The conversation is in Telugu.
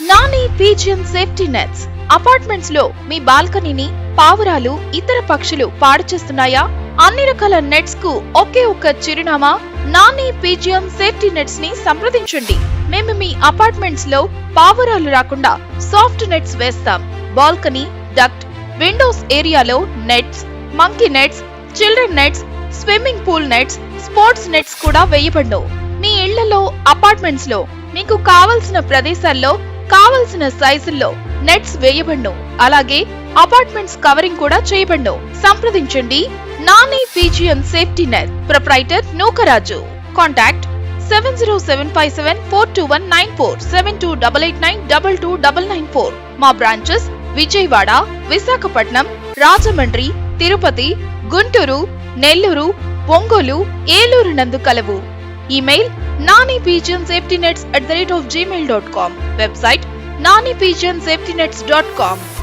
Nani pigeon safety nets. అపార్ట్మెంట్స్లో మీ బాల్కనీని పావురాలు ఇతర పక్షులు పాడు చేస్తున్నాయా? అన్ని రకాల నెట్స్కు ఒకే ఒక్క చిరునామా? నాని పీజియం సేఫ్టీ నెట్స్ని సంప్రదించండి. మేము మీ అపార్ట్మెంట్స్లో పావురాలు రాకుండా సాఫ్ట్ నెట్స్ వేస్తాం. బాల్కనీ డక్ట్ విండోస్ ఏరియాలో nets monkey nets children nets swimming pool nets sports nets కూడా వేయబడ్డు మీ ఇళ్ళలో అపార్ట్మెంట్స్లో మీకు కావలసిన ప్రదేశాల్లో కావలసిన సైజుల్లో నెట్స్ వేయబడ్ను. అలాగే అపార్ట్మెంట్స్ కవరింగ్ కూడా చేయబడ్ను. సంప్రదించండి. Nani pigeon safety net. Proprietor Nookaraju. Contact seven zero seven five seven four two one nine four seven two double eight nine double two double nine four. మా బ్రాంచెస్ విజయవాడ విశాఖపట్నం రాజమండ్రి తిరుపతి గుంటూరు నెల్లూరు ఒంగోలు ఏలూరు నందు కలవు. Email nanipigeonssafetynets at the rate of gmail.com. Website nanipigeonsafetynets.com.